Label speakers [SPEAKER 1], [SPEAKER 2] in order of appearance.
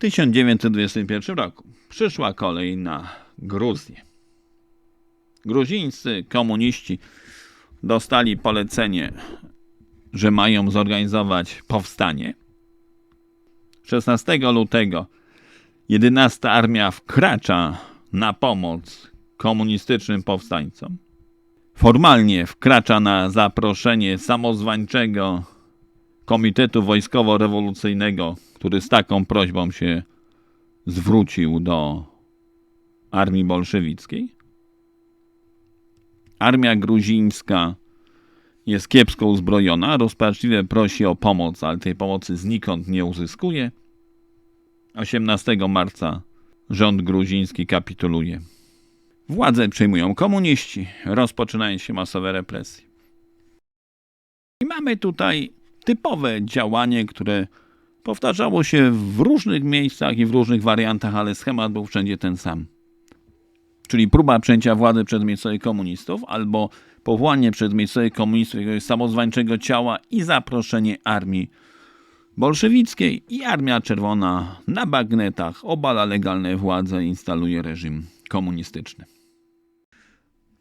[SPEAKER 1] 1921 roku przyszła kolej na Gruzję. Gruzińscy komuniści dostali polecenie, że mają zorganizować powstanie. 16 lutego 11 armia wkracza na pomoc komunistycznym powstańcom. Formalnie wkracza na zaproszenie samozwańczego Komitetu Wojskowo-Rewolucyjnego, który z taką prośbą się zwrócił do armii bolszewickiej. Armia gruzińska jest kiepsko uzbrojona, rozpaczliwie prosi o pomoc, ale tej pomocy znikąd nie uzyskuje. 18 marca rząd gruziński kapituluje. Władzę przejmują komuniści, rozpoczynają się masowe represje. I mamy tutaj typowe działanie, które powtarzało się w różnych miejscach i w różnych wariantach, ale schemat był wszędzie ten sam. Czyli próba przejęcia władzy przez miejscowych komunistów albo powołanie przez miejscowych komunistów jakiegoś samozwańczego ciała i zaproszenie armii bolszewickiej i Armia Czerwona na bagnetach obala legalne władze i instaluje reżim komunistyczny.